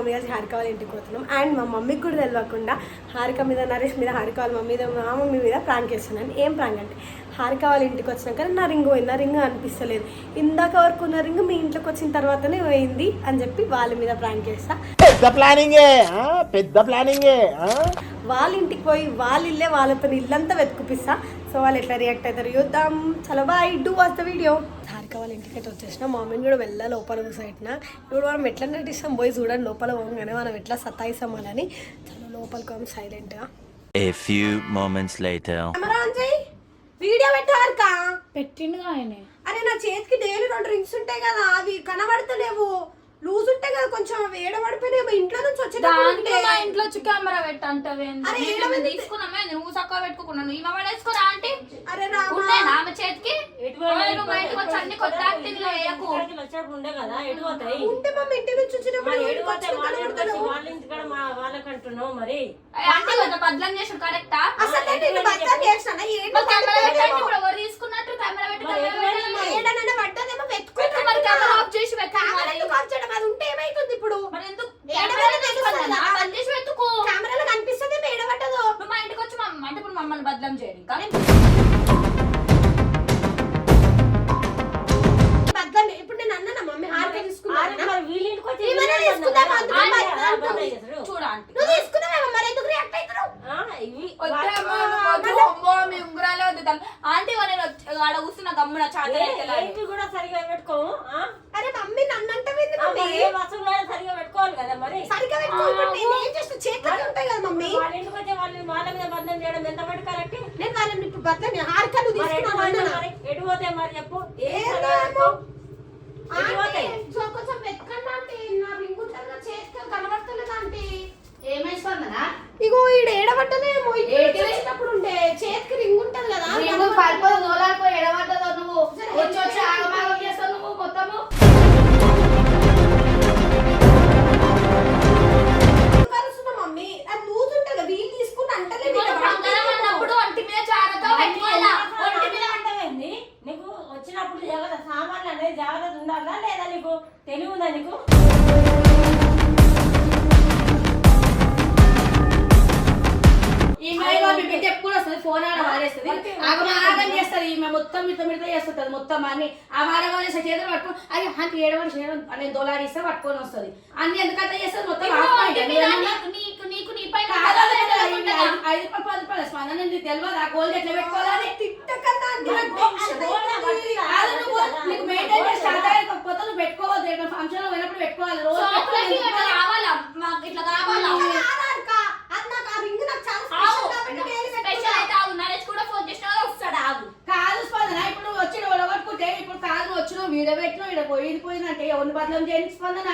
Mummy కలిసి హారిక వాళ్ళ ఇంటికి పోతున్నాం. అండ్ మా మమ్మీకి కూడా తెలియకుండా హారిక మీద నరేష్ మీద హారిక వాళ్ళ మమ్మీ మీద మా మమ్మీ మీద ప్రాంక్ చేస్తున్నాను. ఏం ప్రాంక్ అంటే హారిక వాళ్ళ ఇంటికి వచ్చినాక నా రింగ్ పోయింది. నా రింగ్ అనిపిస్తలేదు. ఇందాక వరకు ఉన్న రింగ్ మీ ఇంట్లోకి వచ్చిన తర్వాతనే పోయింది అని చెప్పి వాళ్ళ మీద ప్రాంక్ చేస్తా. పెద్ద ప్లానింగే పెద్ద ప్లానింగే వాళ్ళ ఇంటికి పోయి వాళ్ళ ఇల్లే వాళ్ళతో ఇల్లంతా వెతుకుపిస్తా. సో వాళ్ళు ఎట్లా రియాక్ట్ అవుతారు చూద్దాం. చలో bye do watch the video Harika వాళ్ళ ఇంటికి అయితే వచ్చేసిన మా మమ్మీని కూడా వెళ్ళా లోపల కూర్చోబెట్టిన. ఇప్పుడు మనం ఎట్లా నటిస్తాం పోయి చూడండి లోపల పోగానే మనం ఎట్లా సతాయిస్తాం వాళ్ళని చలో లోపలికి పోయి సైలెంట్గా A few moments later. Video పెట్టు హారిక పెట్టిండుగా ఆయన. అరే నా చేతికి డైలీ రెండు రింగ్స్ ఉంటాయి కదా అవి కనబడతలేవు. లూజ్ ఉంటాయి కదా కొంచెం అవి ఏడబడిపోయినాయి. ఇంట్లో నుంచి ఉంటే. మా ఇంట్లో వచ్చి కెమెరా మంది- తీసుకున్నామే? నువ్వు చక్కగా పెట్టుకున్నాను. ఈమె పడేసుకోరా ఆంటీ? అరే రామా. ఆమె చేతికి ఉంటే మా ఇంటి నుంచి వచ్చినప్పుడు మరి వాళ్ళకంటున్నావు కరెక్టా అసలు నేను బద్దలు? ఏంటో కెమెరా పెట్టండి ఎవరు తీసుకున్నట్టు కెమెరా పెట్టి మరి కెమెరా? ఏడనన్నా పడ్డదేమో మరి కెమెరా ఆఫ్ చేసి పెట్టు కెమెరా మరి. ఎందుకు ఆఫ్ చేయడం? అది ఉంటే ఏమైతుంది ఇప్పుడు? మరి ఎందుకు? ఏడ కెమెరా వెళ్ళి పెట్టుకోవాలా? తెలుస్తుందా? బంద్ చేసి పెట్టుకో కెమెరాలో కనిపిస్తుంది మా ఇంటికి వచ్చి అంటే ఇప్పుడు మమ్మల్ని బదలం చేయండి ఇంకా? ఇప్పుడు నేను అన్నా మమ్మీ హారిక అది అంటే ఏడవని చేయడం అని దొలాడిస్తే పట్టుకొని వస్తుంది. అన్ని ఎందుకంటే చేస్తుంది మొత్తం. నీకు నీకు నీ పైన ఐదు రూపాయలు పది రూపాయలు స్పందన నీకు తెలియదు? ఆ గోల్డ్ ఎట్లా నాకు మెయింటైన్ చేసి నువ్వు పెట్టుకోవద్దు. ఫంక్షన్లో పోయినప్పుడు పెట్టుకోవాలి. రోజు పెట్టుకోవాలి. కావాలా? ఇట్లా కావాలా? అది నాకు ఆ రింగ్ నాకు చాలా. స్పెషల్ కాబట్టి నేను స్పెషల్ పెట్టుకున్నా. అయితే ఆగు నరేష్ కూడా ఫోన్ చేసినా వస్తాడు ఆగు కాదు స్పందన ఇప్పుడు వచ్చి ఒడగొట్టుకుంటే ఇప్పుడు కాదు నువ్వు వచ్చి నువ్వు వీడియో పెట్టిన ఇక్కడ పోయింది పోయిందంటే ఎవరిని బదలం చేయండి స్పందన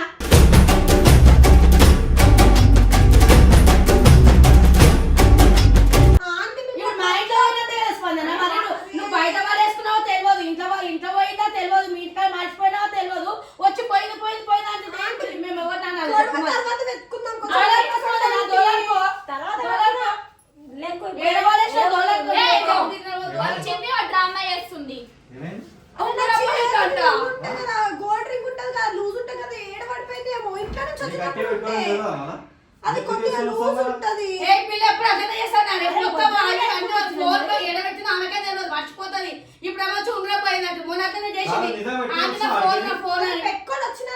పెట్టుకోవాలి వచ్చిన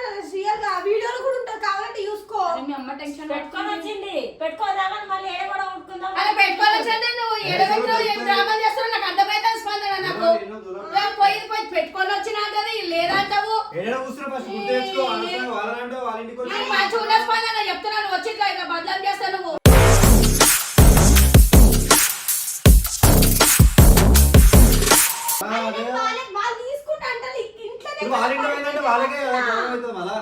రియల్ కూడా ఉంటారు కావాలంటే చూసుకో. మీ అమ్మ వచ్చింది. పెట్టుకోదామని మళ్ళీ కూడా ఉంటుకుందాం అలా నువ్వు ఏడవెట్టు ఏం డ్రామా చేస్తున్నావు నాకు అర్థమైతే నాకు. పోయి పోయి పెట్టుకొని లేదంటావు. మంచిగా ఉన్న స్పందన చెప్తున్నాను వచ్చి ఇట్లా చేస్తాను నువ్వు. వాళ్ళ ఇంట్లో ఏంటంటే వాళ్ళకే గౌరవం అవుతుంది మళ్ళా.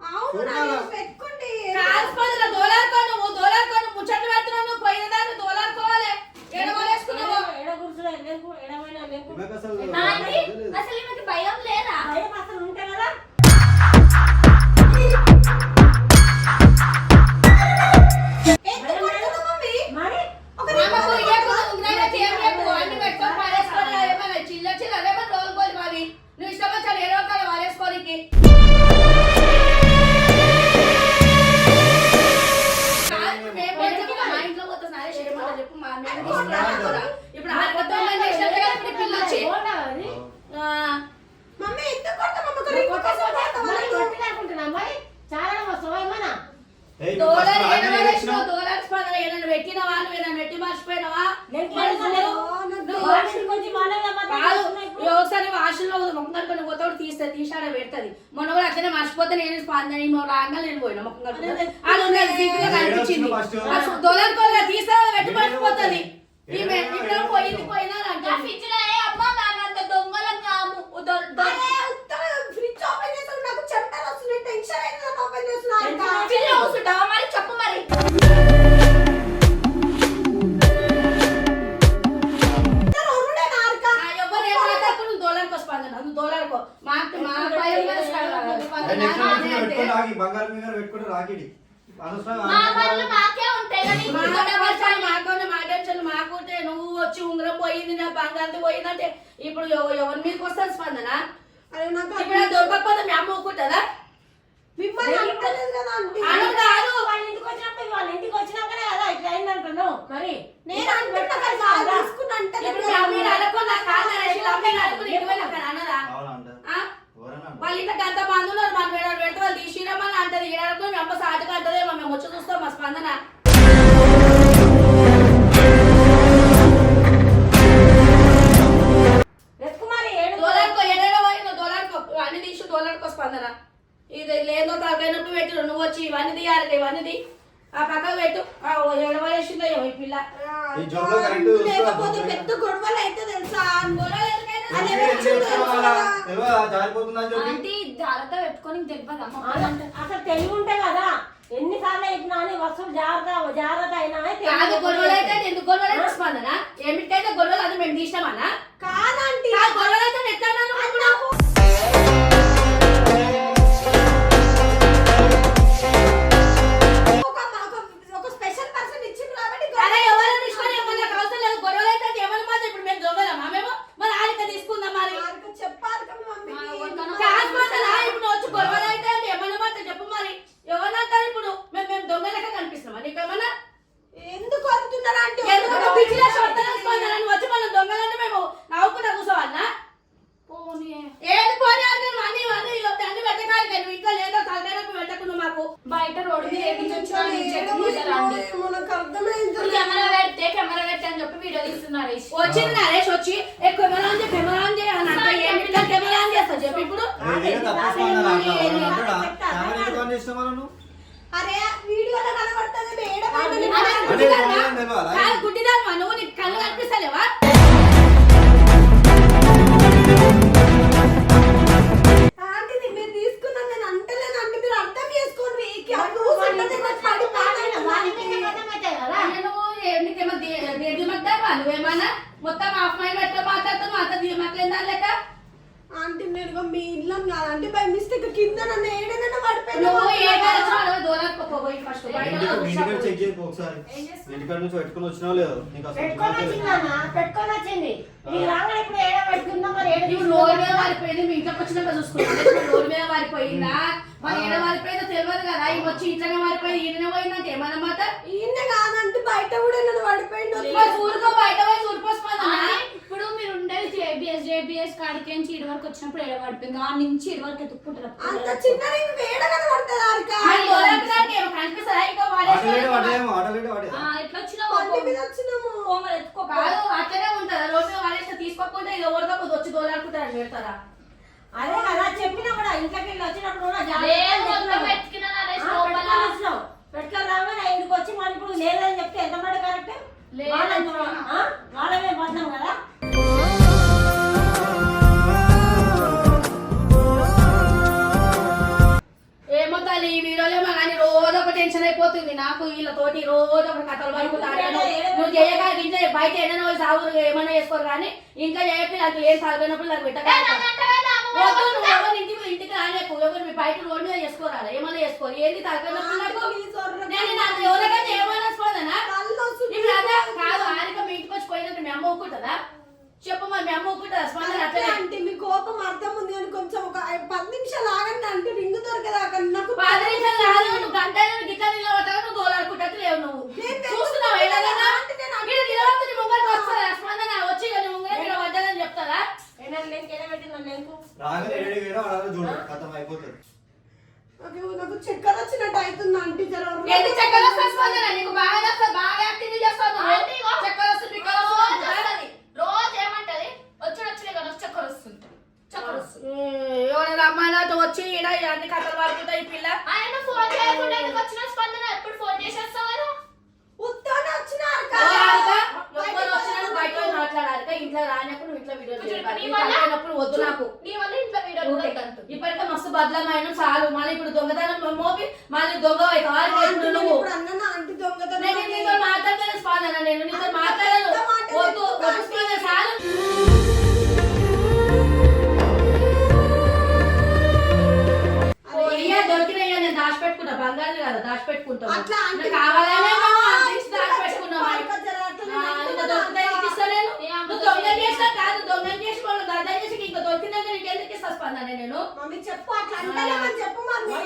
అవును? పెట్టుకుంటే? కాల్స్ పదల దోలాడుకో నువ్వు. మనం పోయి ఏదైనా పెట్టినవా నువ్వు ఏదైనా తీస్తే తీసాడే పెడతది. మర్చిపోతే నేను స్పందన ఈ రాగా నేను పోయింది పోయినా దొంగలం కాము. టెన్షన్ అయింది ఓపెన్ చేస్తున్నా మరి? చెప్పు మరి. వందన? అన్ని తీసు దోలాడుకో స్పందన. ఇది లేదో తగ్గైనప్పుడు పెట్టు నువ్వు వచ్చి ఇవన్నీ తీయాలి ఇవన్నీ ఆ పక్కకు పెట్టు. ఎడవలేసిందో ఈ పెద్ద గొడవలు అయితే అంటే పెట్టుకొని ఎందుకు గొడవలు అయితే ఏమిటైతే గొడవలు అది మేము తీసామన్నా కాదంటే గొడవలు అయితే మాట్లాడతాం హాఫ్ మైండ్ ఎట్లా ఆంటీ నేను మీ ఇంట్లో మిస్టేక్ కింద నన్ను ఏడైనా పడిపోయినా నువ్వు ఏ తెలియదు కదా. ఈ వచ్చి ఇంట్లోనే వారిపోయింది ఈయన పోయిందంటే ఏమన్నమాట? ఈయన కాదంటే బయట కూడా నన్ను పడిపోయింది ఊరుకో బయట పోయి చూడిపోసుకోవాలి జేబిఎస్ కాడికి నుంచి ఇటు వరకు వచ్చినప్పుడు ఎడ పడిపోయింది? ఆ నుంచి ఇటు వరకు ఎత్తుక్కుంటారు అంత చిన్న రింగ్ వేడ కనబడుతుంది హారిక మరి దొరకడానికి ఏమో కనిపిస్తుందా ఇంకా ఆటోలేడు వాడేసుకోవాలి వాడేమో ఆటోలేడు వాడే ఆ, ఎట్లా వచ్చినావు బండి మీద వచ్చినాము. కోమలు ఎత్తుకో కాదు అట్లనే ఉంటుందా. రోడ్డు వాడేస్తే తీసుకోకుండా ఇది ఎవరిదో కొద్ది వచ్చి దోలాడుకుంటారు పెడతారా? అదే కదా చెప్పినా కూడా ఇంట్లోకి వెళ్ళి వచ్చినప్పుడు కూడా. పెట్టుకొని రాగానే ఇంటికి వచ్చి మన ఇప్పుడు లేదని చెప్తే ఎంత మాట కరెక్ట్. వాళ్ళమే పడ్డాం కదా. టెన్షన్ అయిపోతుంది నాకు వీళ్ళతోటి రోజు ఒక కథలు పడుకుంటాను నువ్వు చేయక ఇంట్లో బయట ఏదైనా వాళ్ళు సాగు ఏమైనా చేసుకోరు కానీ ఇంకా చేయకపోతే నాకు ఏం సాగినప్పుడు నాకు ఎవరు ఇంటికి ఇంటికి రాలేకు ఎవరు మీ బయట రోడ్డు మీద చేసుకోరాలి ఏమైనా చేసుకోరు. ఏంటి తగ్గనప్పుడు నాకు ఎవరికైనా ఏమైనా కాదు ఆరిక మీ ఇంటికి వచ్చి పోయినట్టు మీ అమ్మ ఊకుంటుందా చెప్పు మరి మీ అమ్మ ఊకుంటుందా స్పందన అట్లనే. అంటే మీ కోపం అర్థం ఉంది అని కొంచెం ఒక పది నిమిషాలు ఆగండి అంటే రింగ్ దొరకదా అక్కడ. నాకు పది నిమిషాలు కాదు నువ్వు గంట గిట్ల నిలబడతావు నువ్వు దోలాడుకుంటట్టు లేవు నువ్వు. నేను చూస్తున్నావు నేను ఇక్కడ నిలబడుతుంది ముంగడికి వస్తుందా స్పందన వచ్చి ఇక నీ ముంగడికి ఇక్కడ పడ్డదని చెప్తారా? నాకు నాకు చక్కెర వచ్చినట్టు అవుతుంది అంటే జర ఎందుకు చక్కెర వస్తుంది బాగా బాగా యాక్టింగ్ చేస్తావు నువ్వు. ఆంటీ ఇగో. చక్కెర వస్తుంది పిక్కర రోజు వస్తుంది వస్తది. రోజు ఏమంటది వచ్చి వచ్చిన కదా చక్కర ఎవరైనా అమ్మాయిలతో వచ్చి ఈడ అన్ని కథలు పడుకుంటా ఈ పిల్ల? ఆయన ఫోన్ చేయకుండా ఎందుకు వచ్చిన స్పందన? ఎప్పుడు ఫోన్ చేసేస్తావు కదా? వచ్చిన బయట మాట్లాడాలి ఇంట్లో రానప్పుడు ఇంట్లో వీడియో చేయాలి వద్దు నాకు. నీ వల్ల ఇంట్లో వీడియో ఇప్పటికే మస్తు బద్దలమైన చాలు. మళ్ళీ ఇప్పుడు దొంగతనం మోపి మళ్ళీ దొంగ నువ్వు. ఇస్తా స్పందన నేను? మమ్మీ చెప్పు అట్లా అంటలేమని చెప్పు మమ్మీ.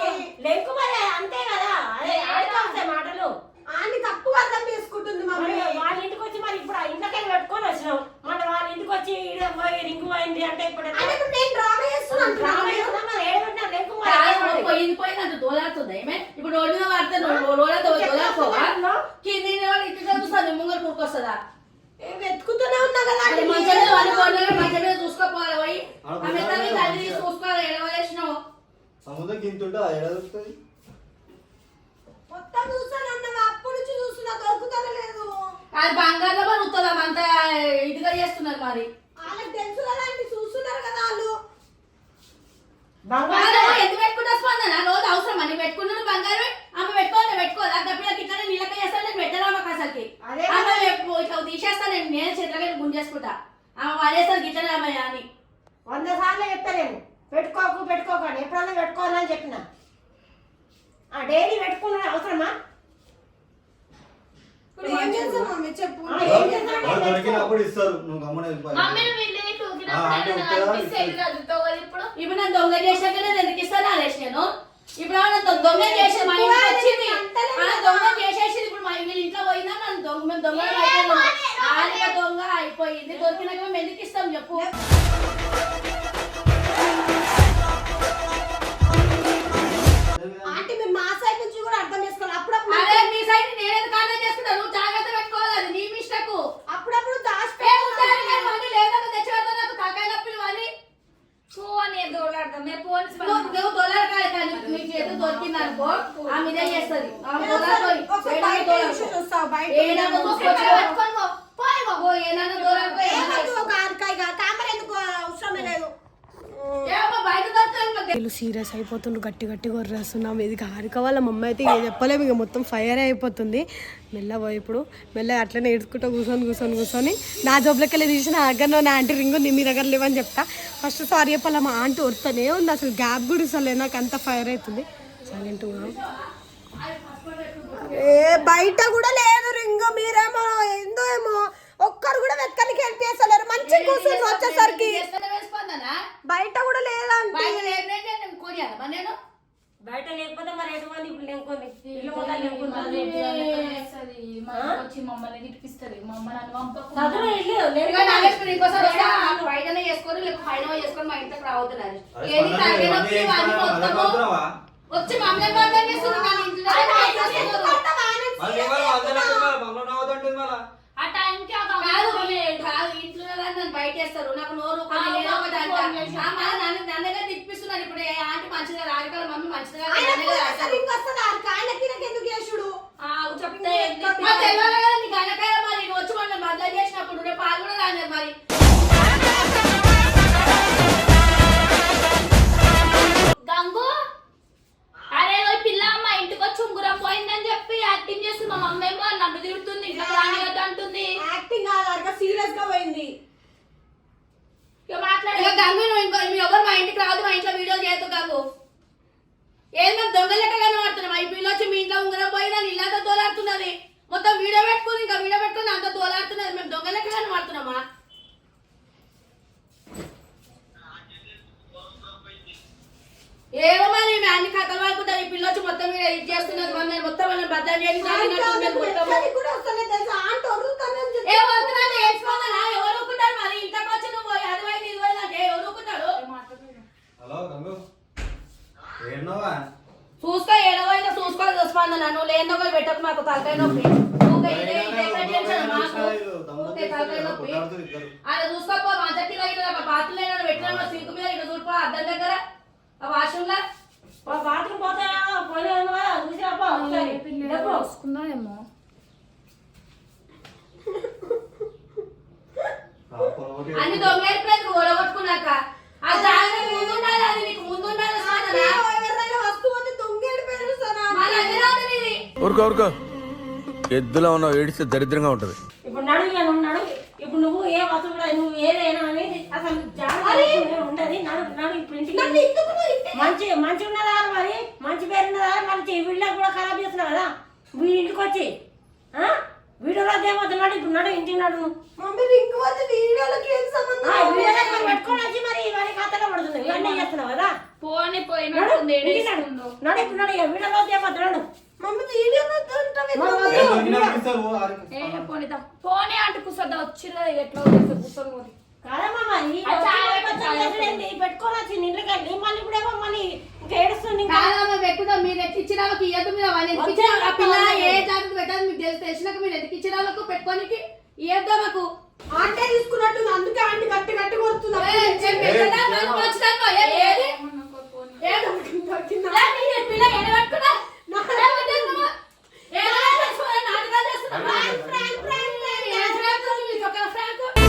లేకు మరి అంతే కదా. అదే ఆడితే మాటలు. ఆంటీ తప్పుగా అర్థం చేసుకుంటుంది మమ్మీ మరి వాళ్ళ ఇంటికి వచ్చి మరి ఇప్పుడు ఆ ఇంట్లోకి పెట్టుకొని వచ్చినాం మన వాళ్ళ ఇంటికి వచ్చి ఈడ పోయి రింగు పోయింది అంటే ఇప్పుడు ఎట్లా? అంటే ఇప్పుడు నేను డ్రామా చేస్తున్నాను డ్రామా చేస్తున్నాం మరి ఏడబెట్టినా లేకు మరి కాదు, పోయింది పోయింది అంత దోలాడుతుంది ఏమే ఇప్పుడు రోడ్డు మీద పడితే నువ్వు రోడ్డు దోలాడుకోవా కింది వాళ్ళు ఇంటి చూస్తుంది ముంగడు కూరుకొస్తుందా ఏ, వెతుకుతూనే ఉన్నా కదా అది ఆంటీ. మంచిగా మీద వాళ్ళు రోడ్డు మంచి మీద చూసుకోపోవాలి పోయి ఆ మెత్తని తల్లి చూసుకోవాలి ఎడవలేసినావు సముద్రం గింతుంటే అది ఎడ దొరుకుతుంది మొత్తం చూస్తాను అన్నవి అప్పటి నుంచి చూస్తున్నా దొరుకుతానే లేదు అది బంగారంలో మరి ఉత్తరం అంత ఇదిగా చేస్తున్నారు మరి వాళ్ళకి తెలుసు కదా ఆంటీ చూస్తున్నారు కదా వాళ్ళు బంగారం ఎందుకు పెట్టుకుంటా స్పందన? రోజు అవసరం అని పెట్టుకున్నాను బంగారం ఆమె పెట్టుకోవాలి పెట్టుకోవాలి. ఆ గప్పిలకి ఇట్లా నీళ్ళకి చేస్తాను నేను పెట్టరామా అసలుకి అదే ఆమె ఇట్లా తీసేస్తాను నేను నేను చేతులకి గుంజేసుకుంటా. ఆమె వాడేస్తారు గిట్లనే ఆమె అని. వంద సార్లు చెప్తా నేను. పెట్టుకోకు పెట్టుకోకు అని. ఎప్పుడన్నా పెట్టుకోవాలని చెప్పిన. ఆ డైలీ పెట్టుకున్న అవసరమా? ఏం చేస్తాం మమ్మీ? చెప్పు. ఆ, ఏం చేస్తాం వాళ్ళు దొరికినప్పుడు ఇస్తారు. నువ్వు గమ్మున అంటే ఇప్పుడు. ఇప్పుడు నేను దొంగ చేశాక నేను ఎందుకు ఇస్తాను అనేసి నేను ఇప్పుడు ఆమె నన్ను దొంగ చేసి మా ఇంటికి వచ్చింది. ఆ దొంగ చేసేసింది. ఇప్పుడు మా వీళ్ళ ఇంట్లో పోయిందా? నన్ను దొంగ మేము దొంగ ఆలిక దొంగ అయిపోయింది. దొరికినాక మేము ఎందుకు ఇస్తాం చెప్పు. ఆంటీ మేము మా సైడ్ నుంచి కూడా అర్థం చేసుకోవాలి. అప్పుడప్పుడు అదే మీ సైడ్ నేను ఎందుకు ఆర్డర్ చేసుకుంటా నువ్వు జాగ్రత్త పెట్టుకోవాలి. అది నీ మిస్టేక్ అప్పుడప్పుడు ఏ దాచిపెట్టాలి ఉంటారు కానీ మళ్ళీ లేదని తెచ్చిపెడతా నాకు తలకాయ నొప్పులు ఇవన్నీ ఫోన్ ఏదో దోలాడదాం మేము ఫోన్ నువ్వు దొరకాలి కానీ నీ చేతి దొరికింది అనుకో ఆమె ఇదే చేస్తుంది. ఆమె దొరకపోయి ఒకసారి బయట చూసి చూస్తావు వీళ్ళు సీరియస్ అయిపోతుండ్రు గట్టి గట్టి కొర్రేస్తున్నాం. ఇది హారిక వాళ్ళ మమ్మీ అయితే ఇక చెప్పలేము ఇక మొత్తం ఫైర్ అయిపోతుంది. మెల్ల పోయి ఇప్పుడు మెల్ల అట్లనే ఏడ్చుకుంటూ కూర్చొని కూర్చొని కూర్చొని నా జోబులకి వెళ్ళి తీసిన అగ్గర నా ఆంటీ రింగు నీ మీ దగ్గర లేవని చెప్తా. ఫస్ట్ సారీ చెప్పాలి మా ఆంటీ వరుతూనే ఉంది అసలు గ్యాప్ కూడా ఇస్తలే నాకు అంత ఫైర్ అవుతుంది. సైలెంట్ ఏ బయట కూడా లేదు రింగు మీరేమో ఏందో ఏమో. ఒక్కరు కూడా వెక్కనికి హెల్ప్ చేస్తలేరు. మంచి కూర్చొని వచ్చేసరికి బయట కూడా లేదా బయట లేకపోతే మరి ఎటువంటి ఇప్పుడు వచ్చి మమ్మల్ని తిప్పిస్తుంది మమ్మల్ని బయటనే పైన మా ఇంటికి రావద్దు వచ్చి మమ్మల్ని ఆ టైంకి కాదు ఇంట్లో నన్ను బయట వేస్తారు నాకు నోరు నన్నగా తిప్పిస్తున్నారు ఇప్పుడు. ఆంటీ మంచిగా రాజకాల మమ్మీ మంచిగా ఎందుకు చేసుడు? ఆ, చెప్తే మా తెలియాలి కదా నీకు అనకాయ మరి వచ్చి మన బద్దలు చేసినప్పుడు రేపు పాలు కూడా రాలేదు మరి. బద్దలు వస్తలేదు తెలుసా? ఆంటీ వదులుతానని చెప్పి. ఏ వస్తున్నాను ఏడ్చుకోవాలా ఎవరు ఊరుకుంటారు మరి? ఇంతకు వచ్చి నువ్వు అది పోయింది ఇది పోయింది అంటే ఎవరు ఊరుకుంటారు హలో గంగు. ఏడున్నావా? చూసుకో ఏడవైనా చూసుకో స్పందన. నువ్వు లేని ఒకటి పెట్టకు మాకు తలకాయ నొప్పి. ఊకే ఇదే ఇదే ఇదే టెన్షన్ మాకు. ఊకే తలకాయ నొప్పి. అలా చూసుకోపో మా చెట్టి ఇట్లా పెట్టినా సింక్ మీద ఇట్లా చూడుకో అద్దం దగ్గర. ఆ వాష్రూమ్లో బాత్రూమ్ పోతా పోయినా చూసిరాపో. వస్తుందేమో అన్ని దొంగలు ప్లేస్ ఓడగొట్టుకున్నాక ఆ జాగ్రత్త ముందు ఉండాలి అది నీకు. ఉండాలి ఊరుకో ఊరుకో. ఎద్దులో ఉన్నావు ఏడిస్తే దరిద్రంగా ఉంటది. ఇప్పుడు నడువు నువ్వు నడువు ఇప్పుడు నువ్వు ఏ వస్తువు నువ్వు ఏదైనా అనేది అసలు జాగ్రత్త ఉండదు. నడు నడు ఇప్పుడు ఇంటికి మంచి మంచి ఉన్నదా మరి? మంచి పేరు ఉన్నదా మంచి వీళ్ళకి కూడా ఖరాబ్ చేస్తున్నావు కదా? వీడి ఇంటికి వచ్చి ఆ? వీడియోలో దేవతున్నాడు ఇప్పుడు నడు ఇంటికి నడు. మమ్మీ రింగ్ పోతే వీడియోలకి ఏం ఆ, సంబంధం వీడియోలో మరి పెట్టుకొని వచ్చి మరి ఇవన్నీ ఖాతాలో పడుతుంది. ఇవన్నీ చేస్తున్నావు కదా? పోని నడు పోయినట్టుంది ఇంటికి నడు. ఇప్పుడు నడు వీడియోలో దేవతున్నాడు మమ్మీ వీడియోలో పోనీ అంటూ కూర్చోద్దా వచ్చిర్రు ఎట్లా కూర్చొని మరి మళ్ళీ మళ్ళీ ఎక్కిచ్చిన వాళ్ళకి ఇయ్యద్దు మీరు వాళ్ళు పిల్ల ఏ జాగ్రత్త పెట్టాలి మీకు తెలిసి తెలిసినాక మీరు ఎక్కిచ్చిన వాళ్ళకు పెట్టుకోనికి ఇయ్యద్దా మాకు? ఆంటే తీసుకున్నట్టు అందుకే ఆంటీ గట్టి గట్టి కొడుతున్నా పిల్ల ఎడ పట్టుకున్నా? ఏ, పట్టేస్తున్నావా? ఏ, చేస్తున్నావా? నాటకాలు చేస్తున్నావా? ఏ, ఫ్రాంక్ మీకు ఒక ఫ్రాంక్?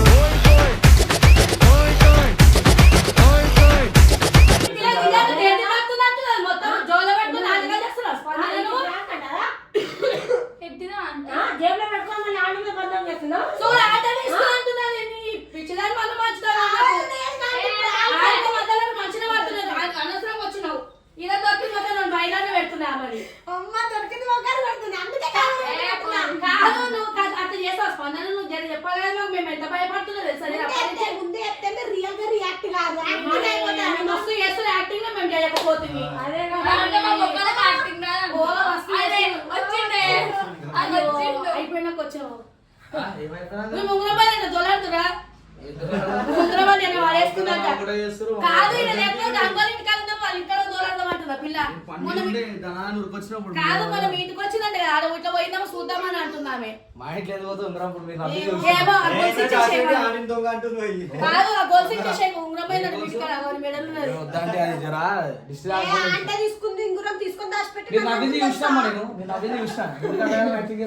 నువ్వు ముంగరబాద్ దొలాడుతురా ముంగరబాద్ నేను వాడేసుకున్నాక కాదు ఈయన లేకపోతే అంగోలు ఇంటికి వెళ్దాం వాళ్ళ ఇంట్లో పిల్ల కాదు మనం ఇంటికి వచ్చిందంటే ఆడ ఇట్లా పోయిందామా చూద్దామని అంటున్నామే. మా ఇంట్లో. కాదు ఆ గొలుసు ఇచ్చేసే ఉంగరం పోయిందంటే పిచ్చుకరా మెడల్ ఉన్నది. వద్దంటే అది జరా డిస్ట్రాక్ట్ అంటే తీసుకుంది ఇంగురం తీసుకొని దాచిపెట్టి నేను నేను నేను అడిగి